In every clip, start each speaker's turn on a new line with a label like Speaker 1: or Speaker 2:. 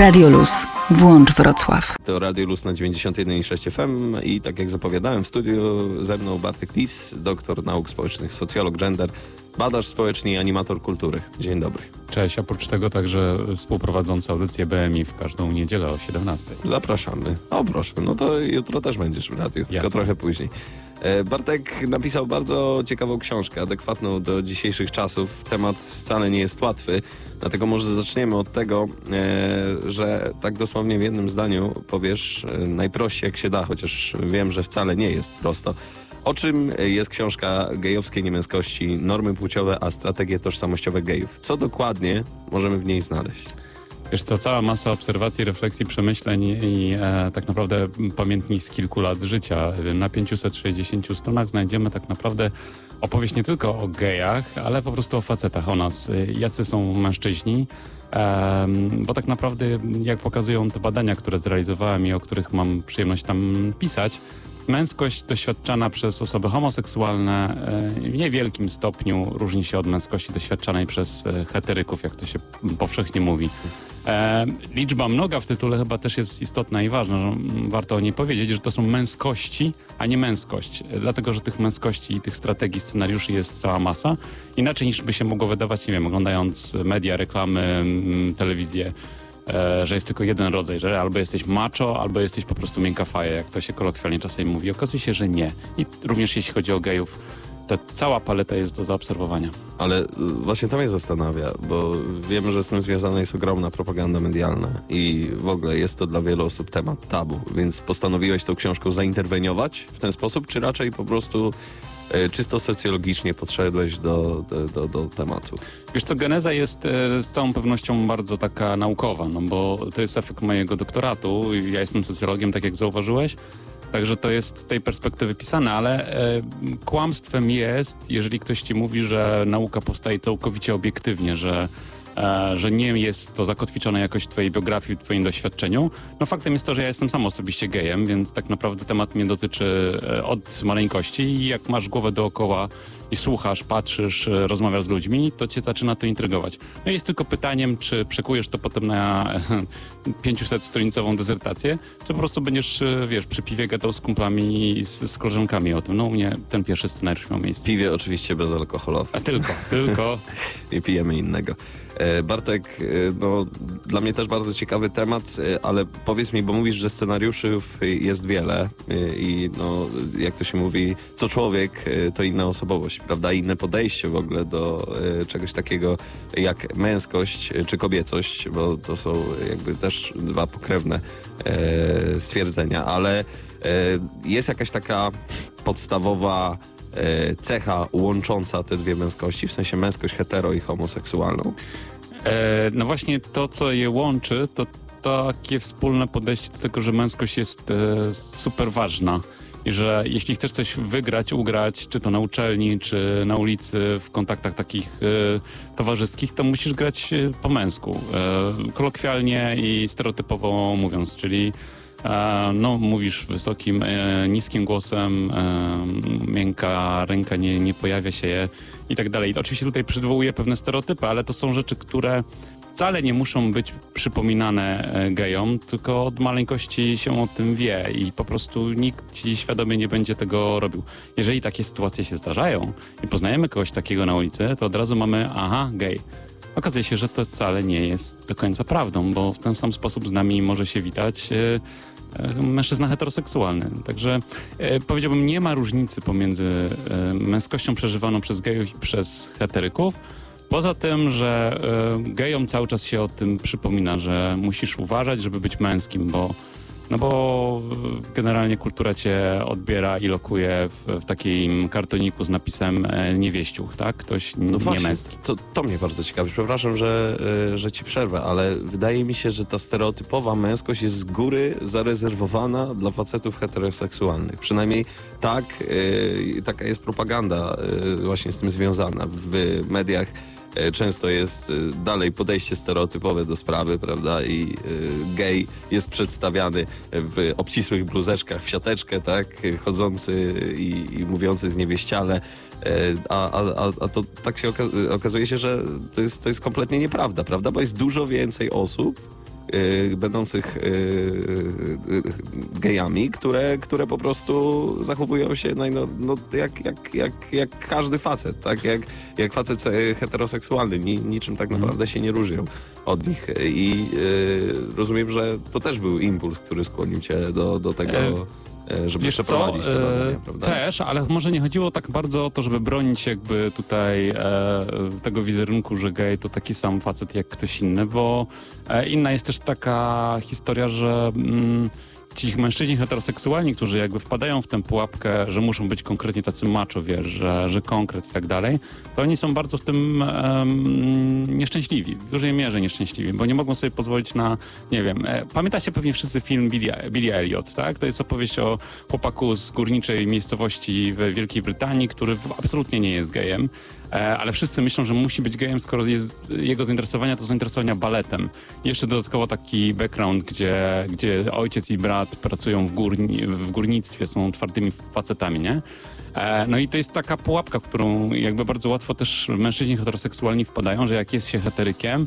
Speaker 1: Radio Luz. Włącz Wrocław.
Speaker 2: To Radio Luz na 91,6 FM i tak jak zapowiadałem w studiu ze mną Bartek Lis, doktor nauk społecznych, socjolog gender, badacz społeczny i animator kultury. Dzień dobry.
Speaker 3: Cześć, oprócz tego także współprowadzący audycję BMI w każdą niedzielę o 17.
Speaker 2: Zapraszamy. O proszę, no to jutro też będziesz w radiu, tylko
Speaker 3: Jasne.
Speaker 2: trochę później. E, Bartek napisał bardzo ciekawą książkę, adekwatną do dzisiejszych czasów. Temat wcale nie jest łatwy, dlatego może zaczniemy od tego, e, że tak dosłownie w jednym zdaniu powiesz e, najprościej jak się da, chociaż wiem, że wcale nie jest prosto. O czym jest książka gejowskiej niemęskości, normy płciowe, a strategie tożsamościowe gejów? Co dokładnie możemy w niej znaleźć?
Speaker 3: Wiesz co, cała masa obserwacji, refleksji, przemyśleń i e, tak naprawdę pamiętnik z kilku lat życia. Na 560 stronach znajdziemy tak naprawdę opowieść nie tylko o gejach, ale po prostu o facetach, o nas. Jacy są mężczyźni, bo tak naprawdę, jak pokazują te badania, które zrealizowałem i o których mam przyjemność tam pisać, męskość doświadczana przez osoby homoseksualne e, w niewielkim stopniu różni się od męskości doświadczanej przez e, heteryków, jak to się powszechnie mówi. E, liczba mnoga w tytule chyba też jest istotna i ważna, że warto o niej powiedzieć, że to są męskości, a nie męskość. Dlatego, że tych męskości i tych strategii, scenariuszy jest cała masa. Inaczej niż by się mogło wydawać, nie wiem, oglądając media, reklamy, mm, telewizję, że jest tylko jeden rodzaj, że albo jesteś macho, albo jesteś po prostu miękka faja, jak to się kolokwialnie czasami mówi. Okazuje się, że nie. I również jeśli chodzi o gejów, ta cała paleta jest do zaobserwowania.
Speaker 2: Ale y, właśnie to mnie zastanawia, bo wiemy, że z tym związana jest ogromna propaganda medialna i w ogóle jest to dla wielu osób temat tabu, więc postanowiłeś tą książką zainterweniować w ten sposób, czy raczej po prostu czysto socjologicznie podszedłeś do, do, do, do tematu?
Speaker 3: Wiesz co, geneza jest e, z całą pewnością bardzo taka naukowa, no bo to jest efekt mojego doktoratu. Ja jestem socjologiem, tak jak zauważyłeś. Także to jest z tej perspektywy pisane, ale e, kłamstwem jest, jeżeli ktoś ci mówi, że nauka powstaje całkowicie obiektywnie, że, e, że nie jest to zakotwiczone jakoś w twojej biografii, w twoim doświadczeniu. No faktem jest to, że ja jestem sam osobiście gejem, więc tak naprawdę temat mnie dotyczy e, od maleńkości i jak masz głowę dookoła i słuchasz, patrzysz, e, rozmawiasz z ludźmi, to cię zaczyna to intrygować. No i jest tylko pytaniem, czy przekujesz to potem na 500-stronicową dezertację, czy po prostu będziesz, e, wiesz, przy piwie gadał z kumplami i z, z koleżankami o tym. No u mnie ten pierwszy scenariusz miał miejsce.
Speaker 2: Piwie oczywiście bezalkoholowe,
Speaker 3: A tylko, tylko.
Speaker 2: nie pijemy innego. E, Bartek, e, no dla mnie też bardzo ciekawy temat, e, ale powiedz mi, bo mówisz, że scenariuszów jest wiele e, i no, jak to się mówi, co człowiek, e, to inna osobowość, prawda? Inne podejście w ogóle do e, czegoś takiego jak męskość e, czy kobiecość, bo to są jakby też dwa pokrewne e, stwierdzenia, ale jest jakaś taka podstawowa cecha łącząca te dwie męskości, w sensie męskość hetero i homoseksualną.
Speaker 3: E, no właśnie to, co je łączy, to takie wspólne podejście do tego, że męskość jest e, super ważna. Że jeśli chcesz coś wygrać, ugrać, czy to na uczelni, czy na ulicy, w kontaktach takich e, towarzyskich, to musisz grać e, po męsku. E, kolokwialnie i stereotypowo mówiąc, czyli e, no, mówisz wysokim, e, niskim głosem, e, miękka ręka nie, nie pojawia się i tak dalej. Oczywiście tutaj przywołuję pewne stereotypy, ale to są rzeczy, które wcale nie muszą być przypominane e, gejom, tylko od maleńkości się o tym wie i po prostu nikt ci świadomie nie będzie tego robił. Jeżeli takie sytuacje się zdarzają i poznajemy kogoś takiego na ulicy, to od razu mamy, aha, gej. Okazuje się, że to wcale nie jest do końca prawdą, bo w ten sam sposób z nami może się witać e, e, mężczyzna heteroseksualny. Także powiedziałbym, nie ma różnicy pomiędzy męskością przeżywaną przez gejów i przez heteryków. Poza tym, że e, gejom cały czas się o tym przypomina, że musisz uważać, żeby być męskim, bo no bo e, generalnie kultura cię odbiera i lokuje w, w takim kartoniku z napisem e, niewieściuch, tak? Ktoś
Speaker 2: No
Speaker 3: nie
Speaker 2: właśnie,
Speaker 3: męski.
Speaker 2: to, to mnie bardzo ciekawi. Przepraszam, że, e, że ci przerwę, ale wydaje mi się, że ta stereotypowa męskość jest z góry zarezerwowana dla facetów heteroseksualnych. Przynajmniej tak, e, taka jest propaganda właśnie z tym związana. W mediach często jest e, dalej podejście stereotypowe do sprawy, prawda? I e, gej jest przedstawiany w obcisłych bluzeczkach, w siateczkę, tak? Chodzący i, i mówiący zniewieściale. E, A, a, a, to tak się oka- okazuje się, że to jest, to jest kompletnie nieprawda, prawda? Bo jest dużo więcej osób, będących y, y, y, gejami, które, które po prostu zachowują się no, no, jak, jak, jak, jak każdy facet, tak? Jak, jak facet e, heteroseksualny, Ni, niczym tak naprawdę się nie różnią od nich. I y, rozumiem, że to też był impuls, który skłonił cię do, do tego, e, żeby
Speaker 3: Wiesz co,
Speaker 2: przeprowadzić te
Speaker 3: e,
Speaker 2: badania, prawda?
Speaker 3: Też, ale może nie chodziło tak bardzo o to, żeby bronić jakby tutaj e, tego wizerunku, że gej to taki sam facet jak ktoś inny, bo e, inna jest też taka historia, że mm, ci mężczyźni heteroseksualni, którzy jakby wpadają w tę pułapkę, że muszą być konkretnie tacy macho, wiesz, że, że konkret i tak dalej, to oni są bardzo w tym em, nieszczęśliwi, w dużej mierze nieszczęśliwi, bo nie mogą sobie pozwolić na, nie wiem, e, pamiętacie pewnie wszyscy film Billy, Billy Elliot, tak? To jest opowieść o chłopaku z górniczej miejscowości w Wielkiej Brytanii, który absolutnie nie jest gejem, e, ale wszyscy myślą, że musi być gejem, skoro jest, jego zainteresowania to zainteresowania baletem. Jeszcze dodatkowo taki background, gdzie, gdzie ojciec i brat pracują w, górni, w górnictwie, są twardymi facetami, nie? E, No i to jest taka pułapka, którą jakby bardzo łatwo też mężczyźni heteroseksualni wpadają, że jak jest się heterykiem,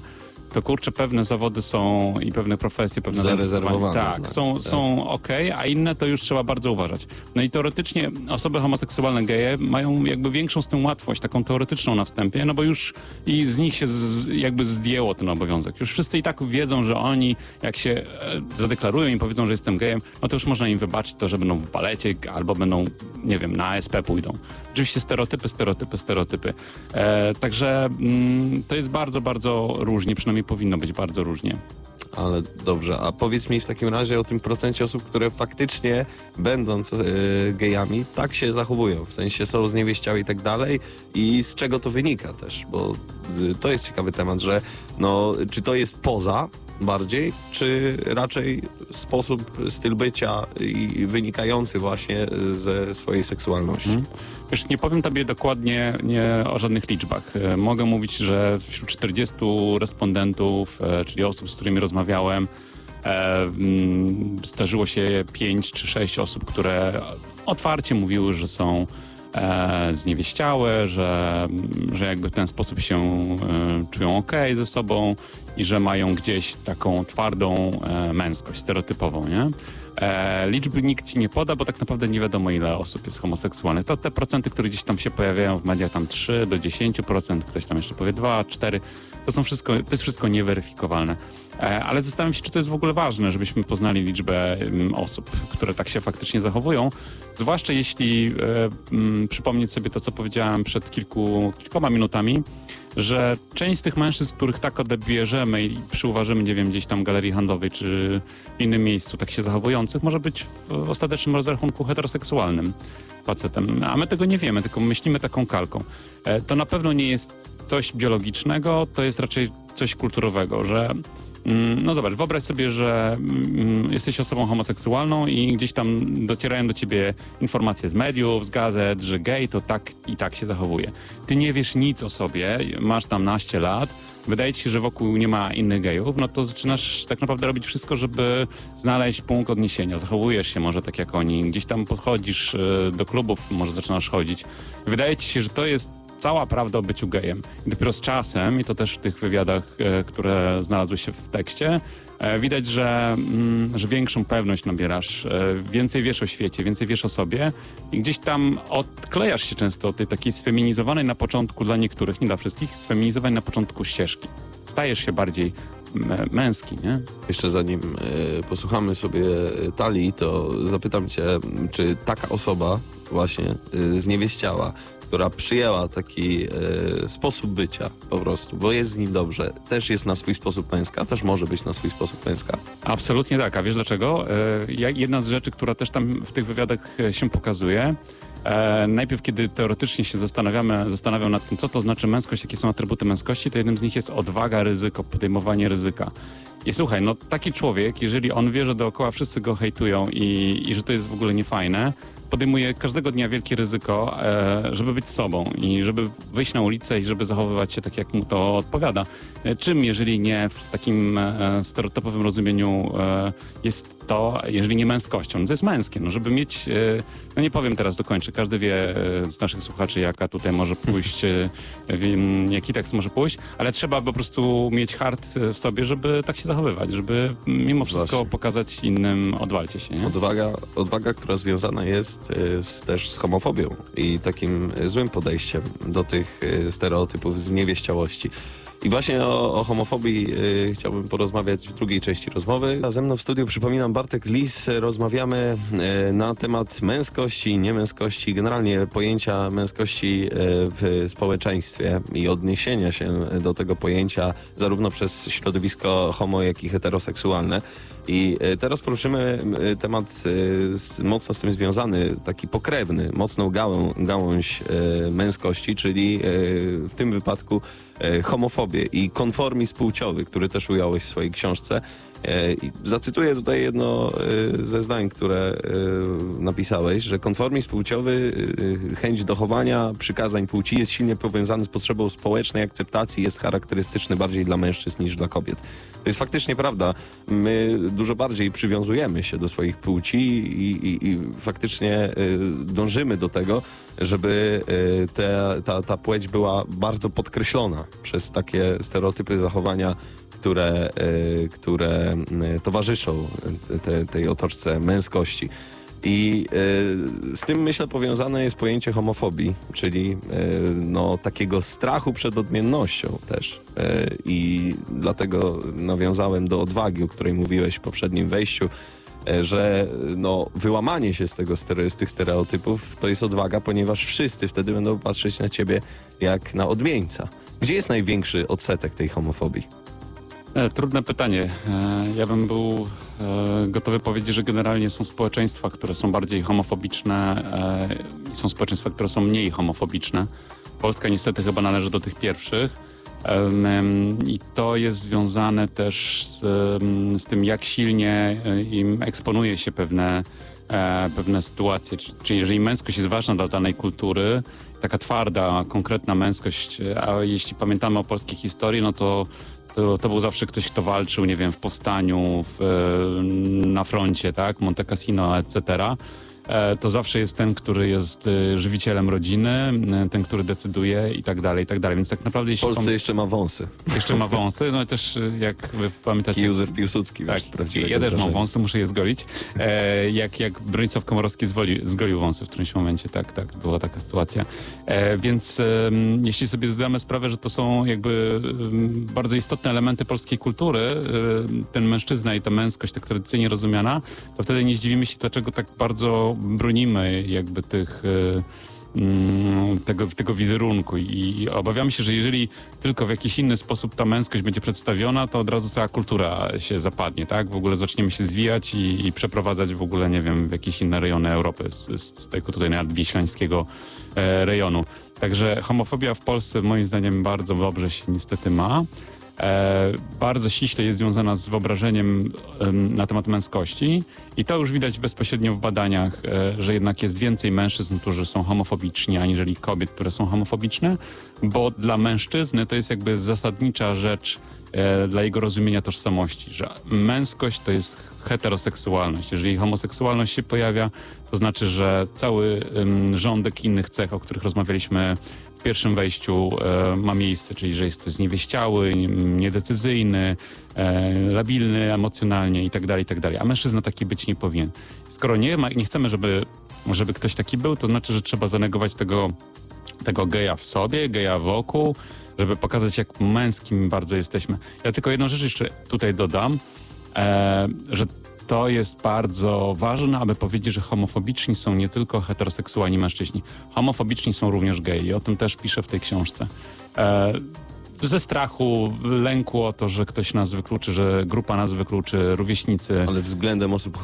Speaker 3: to kurczę, pewne zawody są i pewne profesje, pewne
Speaker 2: Zarezerwowane,
Speaker 3: Tak,
Speaker 2: tak,
Speaker 3: są,
Speaker 2: tak.
Speaker 3: są ok, a inne to już trzeba bardzo uważać. No i teoretycznie osoby homoseksualne, geje mają jakby większą z tym łatwość, taką teoretyczną na wstępie, no bo już i z nich się z, jakby zdjęło ten obowiązek. Już wszyscy i tak wiedzą, że oni jak się e, zadeklarują i powiedzą, że jestem gejem, no to już można im wybaczyć to, że będą w balecie albo będą, nie wiem, na ASP pójdą. Oczywiście stereotypy, stereotypy, stereotypy. E, także mm, to jest bardzo, bardzo różnie, przynajmniej powinno być bardzo różnie.
Speaker 2: Ale dobrze, a powiedz mi w takim razie o tym procencie osób, które faktycznie będąc e, gejami, tak się zachowują, w sensie są zniewieściałe i tak dalej. I z czego to wynika też, bo y, to jest ciekawy temat, że no, czy to jest poza bardziej, czy raczej sposób, styl bycia i wynikający właśnie ze swojej seksualności.
Speaker 3: Mhm. Wiesz, nie powiem tobie dokładnie nie o żadnych liczbach. E, Mogę mówić, że wśród 40 respondentów, e, czyli osób, z którymi rozmawiałem, e, mm, zdarzyło się 5 czy 6 osób, które otwarcie mówiły, że są e, zniewieściałe, że, że jakby w ten sposób się e, czują ok ze sobą i że mają gdzieś taką twardą e, męskość stereotypową, nie? E, liczby nikt ci nie poda, bo tak naprawdę nie wiadomo ile osób jest homoseksualnych. To te procenty, które gdzieś tam się pojawiają w mediach, tam 3 do 10%, ktoś tam jeszcze powie 2, 4, to są wszystko, to jest wszystko nieweryfikowalne. E, ale zastanawiam się, czy to jest w ogóle ważne, żebyśmy poznali liczbę mm, osób, które tak się faktycznie zachowują. Zwłaszcza jeśli e, mm, przypomnieć sobie to, co powiedziałem przed kilku, kilkoma minutami, że część z tych mężczyzn, których tak odebierzemy i przyuważymy, nie wiem, gdzieś tam galerii handlowej czy innym miejscu tak się zachowujących, może być w, ostatecznym rozrachunku heteroseksualnym facetem. A my tego nie wiemy, tylko myślimy taką kalką. E, to na pewno nie jest coś biologicznego, to jest raczej coś kulturowego, że No zobacz, wyobraź sobie, że mm, jesteś osobą homoseksualną i gdzieś tam docierają do ciebie informacje z mediów, z gazet, że gej to tak i tak się zachowuje. Ty nie wiesz nic o sobie, masz tam naście lat, wydaje ci się, że wokół nie ma innych gejów, no to zaczynasz tak naprawdę robić wszystko, żeby znaleźć punkt odniesienia. Zachowujesz się może tak jak oni, gdzieś tam podchodzisz e, do klubów, może zaczynasz chodzić. Wydaje ci się, że to jest cała prawda o byciu gejem. I dopiero z czasem, i to też w tych wywiadach, e, które znalazły się w tekście, e, widać, że, mm, że większą pewność nabierasz, e, więcej wiesz o świecie, więcej wiesz o sobie i gdzieś tam odklejasz się często od tej takiej sfeminizowanej na początku dla niektórych, nie dla wszystkich, sfeminizowanej na początku ścieżki. Stajesz się bardziej męski, nie?
Speaker 2: Jeszcze zanim posłuchamy sobie Talii, to zapytam cię, czy taka osoba właśnie zniewieściała, która przyjęła taki e, sposób bycia po prostu, bo jest z nim dobrze, też jest na swój sposób męska, też może być na swój sposób męska.
Speaker 3: Absolutnie tak. A wiesz dlaczego? E, Jedna z rzeczy, która też tam w tych wywiadach e, się pokazuje, e, najpierw kiedy teoretycznie się zastanawiamy, zastanawiam nad tym, co to znaczy męskość, jakie są atrybuty męskości, to jednym z nich jest odwaga, ryzyko, podejmowanie ryzyka. I słuchaj, no taki człowiek, jeżeli on wie, że dookoła wszyscy go hejtują i, i że to jest w ogóle niefajne, podejmuje każdego dnia wielkie ryzyko, e, żeby być sobą i żeby wyjść na ulicę i żeby zachowywać się tak, jak mu to odpowiada. E, Czym, jeżeli nie w takim e, stereotypowym rozumieniu jest to, jeżeli nie męskością? No to jest męskie, no żeby mieć, e, no nie powiem teraz, dokończę, każdy wie e, z naszych słuchaczy, jaka tutaj może pójść, e, jaki tekst może pójść, ale trzeba po prostu mieć hart w sobie, żeby tak się zachowywać, żeby mimo wszystko
Speaker 2: Właśnie.
Speaker 3: pokazać innym, odwalcie się, nie?
Speaker 2: Odwaga, odwaga, która związana jest z, też z homofobią i takim złym podejściem do tych stereotypów zniewieściałości. I właśnie o, o homofobii y, chciałbym porozmawiać w drugiej części rozmowy. A ze mną w studiu, przypominam, Bartek Lis. Rozmawiamy y, na temat męskości, niemęskości, generalnie pojęcia męskości y, w społeczeństwie i odniesienia się do tego pojęcia zarówno przez środowisko homo, jak i heteroseksualne. I e, teraz poruszymy e, temat z, mocno z tym związany, taki pokrewny, mocną gałą, gałąź męskości, czyli w tym wypadku homofobię i konformizm płciowy, który też ująłeś w swojej książce. E, zacytuję tutaj jedno e, ze zdań, które e, napisałeś, że konformizm płciowy, chęć dochowania przykazań płci jest silnie powiązany z potrzebą społecznej akceptacji, jest charakterystyczny bardziej dla mężczyzn niż dla kobiet. To jest faktycznie prawda. My dużo bardziej przywiązujemy się do swoich płci i, i, i faktycznie dążymy do tego, żeby te, ta, ta płeć była bardzo podkreślona przez takie stereotypy zachowania, które, y, y, towarzyszą te, tej otoczce męskości. I y, z tym myślę powiązane jest pojęcie homofobii, czyli y, no, takiego strachu przed odmiennością też. Y, I dlatego nawiązałem do odwagi, o której mówiłeś w poprzednim wejściu, że no, wyłamanie się z, tego, z tych stereotypów to jest odwaga, ponieważ wszyscy wtedy będą patrzeć na ciebie jak na odmieńca. Gdzie jest największy odsetek tej homofobii?
Speaker 3: E, Trudne pytanie. E, Ja bym był e, gotowy powiedzieć, że generalnie są społeczeństwa, które są bardziej homofobiczne i są społeczeństwa, które są mniej homofobiczne. Polska niestety chyba należy do tych pierwszych. I to jest związane też z, z tym, jak silnie im eksponuje się pewne, pewne sytuacje. Czy- Czyli jeżeli męskość jest ważna dla danej kultury, taka twarda, konkretna męskość, a jeśli pamiętamy o polskiej historii, no to to, to był zawsze ktoś, kto walczył, nie wiem, w powstaniu, w, e, na froncie, tak, Monte Cassino, etc. E, To zawsze jest ten, który jest e, żywicielem rodziny, e, ten, który decyduje i tak dalej, i tak dalej. Więc tak naprawdę
Speaker 2: W
Speaker 3: jeśli
Speaker 2: Polsce
Speaker 3: pan
Speaker 2: jeszcze ma wąsy.
Speaker 3: jeszcze ma wąsy, no i też e, jak wy pamiętacie...
Speaker 2: Józef Piłsudski,
Speaker 3: Tak,
Speaker 2: prawdziwego
Speaker 3: ja też mam wąsy, muszę je zgolić. E, jak, jak Bronisław Komorowski zwoli, zgolił wąsy w którymś momencie, tak, tak, była taka sytuacja. E, więc em, jeśli sobie zdamy sprawę, że to są jakby bardzo istotne elementy polskiej kultury, ten mężczyzna i ta męskość tak tradycyjnie rozumiana, to wtedy nie zdziwimy się, dlaczego tak bardzo bronimy jakby tych... E, mm, tego, tego wizerunku I, obawiamy się, że jeżeli tylko w jakiś inny sposób ta męskość będzie przedstawiona, to od razu cała kultura się zapadnie, tak? W ogóle zaczniemy się zwijać i, i przeprowadzać w ogóle, nie wiem, w jakieś inne rejony Europy, z, z tego tutaj nadwiślańskiego e, rejonu. Także homofobia w Polsce moim zdaniem bardzo dobrze się niestety ma. E, bardzo ściśle jest związana z wyobrażeniem em, na temat męskości i to już widać bezpośrednio w badaniach, e, że jednak jest więcej mężczyzn, którzy są homofobiczni, aniżeli kobiet, które są homofobiczne, bo dla mężczyzny to jest jakby zasadnicza rzecz e, dla jego rozumienia tożsamości, że męskość to jest heteroseksualność. Jeżeli homoseksualność się pojawia, to znaczy, że cały rządek innych cech, o których rozmawialiśmy pierwszym wejściu e, ma miejsce, czyli że jest to zniewieściały, niedecyzyjny, e, labilny emocjonalnie itd., itd. A mężczyzna taki być nie powinien. Skoro nie, ma, nie chcemy, żeby, żeby ktoś taki był, to znaczy, że trzeba zanegować tego, tego geja w sobie, geja wokół, żeby pokazać, jak męskim bardzo jesteśmy. Ja tylko jedną rzecz jeszcze tutaj dodam, e, że to jest bardzo ważne, aby powiedzieć, że homofobiczni są nie tylko heteroseksualni mężczyźni. Homofobiczni są również geje. I o tym też piszę w tej książce. E, ze strachu, lęku o to, że ktoś nas wykluczy, że grupa nas wykluczy, rówieśnicy.
Speaker 2: Ale względem osób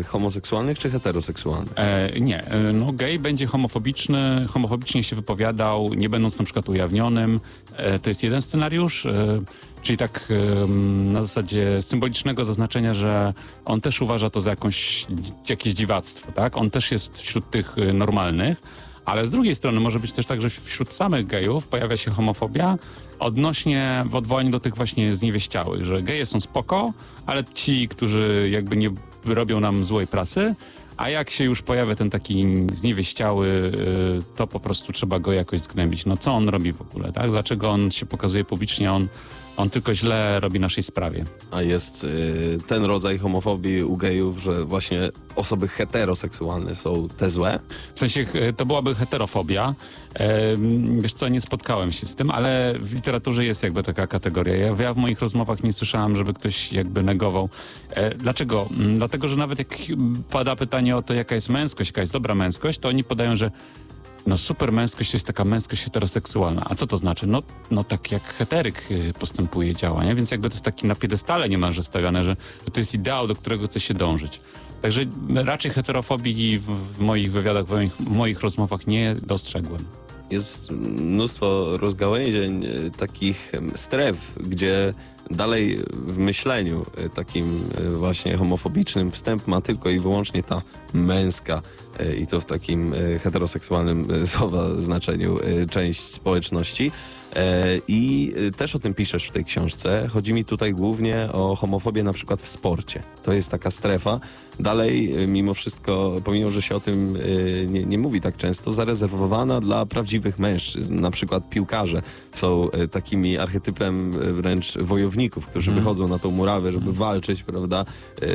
Speaker 2: e, homoseksualnych czy heteroseksualnych?
Speaker 3: E, nie, e, no gej będzie homofobiczny, homofobicznie się wypowiadał, nie będąc na przykład ujawnionym. E, to jest jeden scenariusz. E, Czyli tak na zasadzie symbolicznego zaznaczenia, że on też uważa to za jakąś, jakieś dziwactwo, tak? On też jest wśród tych y, normalnych, ale z drugiej strony może być też tak, że wśród samych gejów pojawia się homofobia odnośnie w odwołaniu do tych właśnie zniewieściałych, że geje są spoko, ale ci, którzy jakby nie robią nam złej prasy, a jak się już pojawia ten taki zniewieściały, y, to po prostu trzeba go jakoś zgnębić. No co on robi w ogóle, tak? Dlaczego on się pokazuje publicznie, on, on tylko źle robi naszej sprawie.
Speaker 2: A jest y, ten rodzaj homofobii u gejów, że właśnie osoby heteroseksualne są te złe?
Speaker 3: W sensie e, to byłaby heterofobia. E, Wiesz co, nie spotkałem się z tym, ale w literaturze jest jakby taka kategoria. Ja, ja w moich rozmowach nie słyszałem, żeby ktoś jakby negował. E, Dlaczego? Mm, Dlatego, że nawet jak pada pytanie o to, jaka jest męskość, jaka jest dobra męskość, to oni podają, że no super męskość jest taka męskość heteroseksualna. A co to znaczy? No, no tak jak heteryk y, postępuje, działa, nie? Więc jakby to jest taki na piedestale niemalże stawiane, że, że to jest ideał, do którego chce się dążyć. Także raczej heterofobii w, w moich wywiadach, w moich, w moich rozmowach nie dostrzegłem.
Speaker 2: Jest mnóstwo rozgałęzień, y, takich stref, gdzie dalej w myśleniu y, takim właśnie homofobicznym wstęp ma tylko i wyłącznie ta męska i to w takim y, heteroseksualnym y, słowa znaczeniu część społeczności. E, I też o tym piszesz w tej książce. Chodzi mi tutaj głównie o homofobię na przykład w sporcie. To jest taka strefa. Dalej, mimo wszystko, pomimo, że się o tym nie, nie mówi tak często, zarezerwowana dla prawdziwych mężczyzn. Na przykład piłkarze są takimi archetypem wręcz wojowników, którzy
Speaker 3: Mhm.
Speaker 2: wychodzą na tą murawę, żeby walczyć, prawda?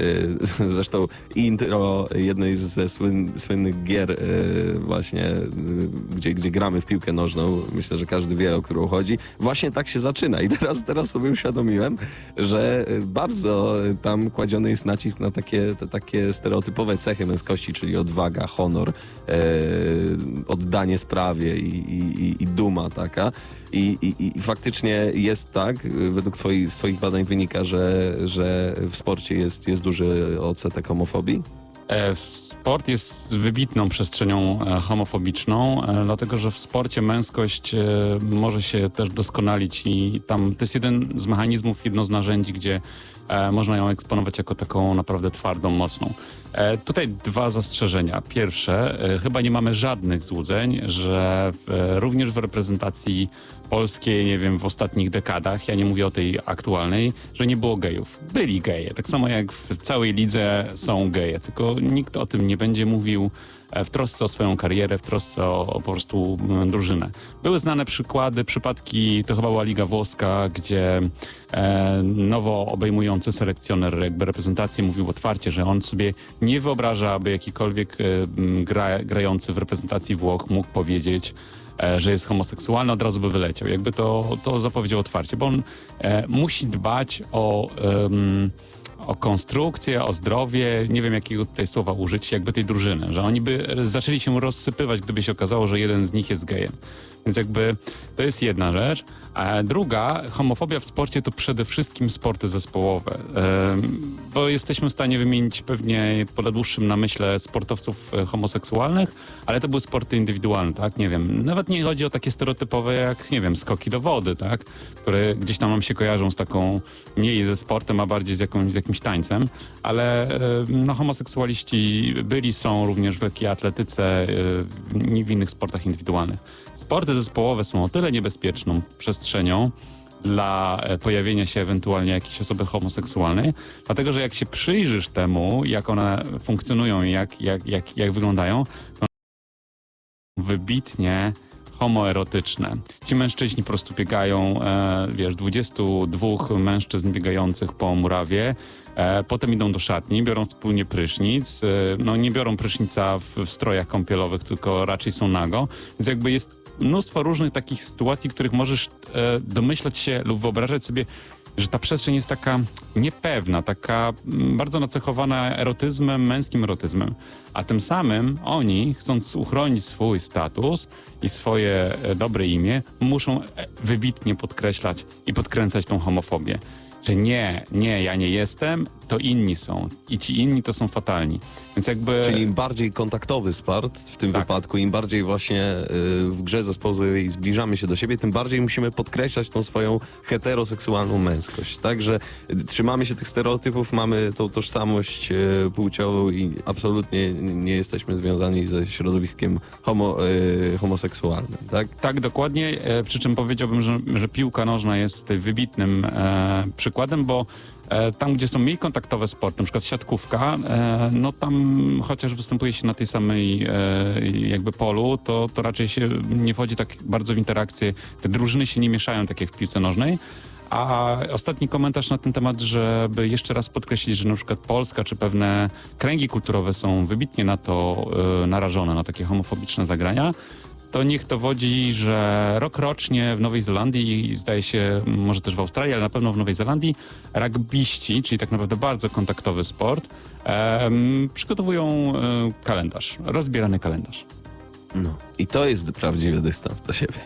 Speaker 2: Zresztą intro jednej ze słyn, słynnych gier y, właśnie, y, gdzie, gdzie gramy w piłkę nożną, myślę, że każdy wie, o którą chodzi, właśnie tak się zaczyna. I teraz, teraz sobie uświadomiłem, że y, bardzo tam kładziony jest nacisk na takie, te takie stereotypowe cechy męskości, czyli odwaga, honor, oddanie sprawie i, i, i- duma taka. I, i, I faktycznie jest tak, według twoich, z twoich badań wynika, że, że w sporcie jest, jest duży odsetek homofobii?
Speaker 3: E, Sport jest wybitną przestrzenią e, homofobiczną, e, dlatego że w sporcie męskość e, może się też doskonalić i tam to jest jeden z mechanizmów, jedno z narzędzi, gdzie e, można ją eksponować jako taką naprawdę twardą, mocną. E, Tutaj dwa zastrzeżenia. Pierwsze, e, chyba nie mamy żadnych złudzeń, że w, również w reprezentacji polskiej, nie wiem, w ostatnich dekadach, ja nie mówię o tej aktualnej, że nie było gejów. Byli geje, tak samo jak w całej lidze są geje, tylko nikt o tym nie będzie mówił w trosce o swoją karierę, w trosce o, o po prostu mm, drużynę. Były znane przykłady, przypadki, to chyba była Liga Włoska, gdzie e, nowo obejmujący selekcjoner jakby reprezentację mówił otwarcie, że on sobie nie wyobraża, aby jakikolwiek e, gra, grający w reprezentacji Włoch mógł powiedzieć, e, że jest homoseksualny, od razu by wyleciał. Jakby to, to zapowiedział otwarcie, bo on e, musi dbać o, o konstrukcję, o zdrowie, nie wiem jakiego tutaj słowa użyć, jakby tej drużyny, że oni by zaczęli się rozsypywać, gdyby się okazało, że jeden z nich jest gejem. Więc jakby to jest jedna rzecz. A druga, homofobia w sporcie to przede wszystkim sporty zespołowe. Bo jesteśmy w stanie wymienić pewnie po dłuższym namyśle sportowców e, homoseksualnych, ale to były sporty indywidualne, tak? Nie wiem, nawet nie chodzi o takie stereotypowe jak, nie wiem, skoki do wody, tak? Które gdzieś tam nam się kojarzą z taką, mniej ze sportem, a bardziej z, jakąś, z jakimś tańcem, ale no, homoseksualiści byli, są również w lekkiej atletyce e, w innych sportach indywidualnych. Sporty zespołowe są o tyle niebezpieczną przestrzenią dla e, pojawienia się ewentualnie jakiejś osoby homoseksualnej, dlatego że jak się przyjrzysz temu, jak one funkcjonują jak, jak, jak, jak wyglądają, to wybitnie homoerotyczne. Ci mężczyźni po prostu biegają, e, wiesz, 22 mężczyzn biegających po murawie, e, potem idą do szatni, biorą wspólnie prysznic, e, no nie biorą prysznica w, w strojach kąpielowych, tylko raczej są nago, więc jakby jest mnóstwo różnych takich sytuacji, których możesz e, domyślać się lub wyobrażać sobie, że ta przestrzeń jest taka niepewna, taka mm, bardzo nacechowana erotyzmem, męskim erotyzmem. A tym samym oni, chcąc uchronić swój status i swoje e, dobre imię, muszą e, wybitnie podkreślać i podkręcać tą homofobię. Że nie, nie, ja nie jestem, to inni są. I ci inni to są fatalni. Więc jakby...
Speaker 2: Czyli im bardziej kontaktowy sport w tym
Speaker 3: Tak.
Speaker 2: wypadku, im bardziej właśnie y, w grze zespołowej zbliżamy się do siebie, tym bardziej musimy podkreślać tą swoją heteroseksualną męskość. Także y, trzymamy się tych stereotypów, mamy tą tożsamość y, płciową i absolutnie nie jesteśmy związani ze środowiskiem homo, homoseksualnym, tak?
Speaker 3: Tak, dokładnie. E, przy czym powiedziałbym, że, że piłka nożna jest tutaj wybitnym e, przykładem, bo tam, gdzie są mniej kontaktowe sporty, przykład siatkówka, e, no tam chociaż występuje się na tej samej e, jakby polu, to, to raczej się nie wchodzi tak bardzo w interakcję. Te drużyny się nie mieszają tak jak w piłce nożnej. A ostatni komentarz na ten temat, żeby jeszcze raz podkreślić, że na przykład Polska czy pewne kręgi kulturowe są wybitnie na to e, narażone, na takie homofobiczne zagrania, to niech dowodzi, że rok rocznie w Nowej Zelandii zdaje się, może też w Australii, ale na pewno w Nowej Zelandii, rugbyści, czyli tak naprawdę bardzo kontaktowy sport, em, przygotowują e, kalendarz, rozbierany kalendarz.
Speaker 2: No. I to jest prawdziwy dystans do siebie.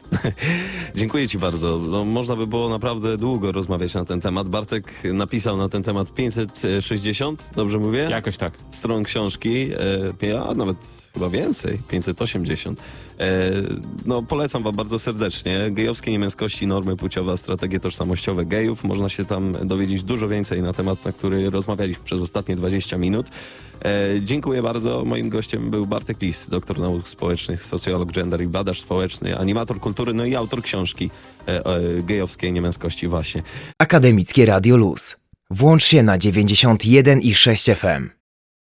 Speaker 2: Dziękuję Ci bardzo. No, można by było naprawdę długo rozmawiać na ten temat. Bartek napisał na ten temat 560, dobrze mówię?
Speaker 3: Jakoś tak.
Speaker 2: Stron książki, e, a nawet chyba więcej, 580. E, no, polecam Wam bardzo serdecznie. Gejowskie niemęskości, normy płciowe, strategie tożsamościowe gejów. Można się tam dowiedzieć dużo więcej na temat, na który rozmawialiśmy przez ostatnie 20 minut. E, dziękuję bardzo. Moim gościem był Bartek Lis, doktor nauk społecznych, socjolog gender i badacz społeczny, animator kultury, no i autor książki e, e, gejowskiej niemęskości właśnie.
Speaker 4: Akademickie Radio Luz. Włącz się na 91 i 6 FM.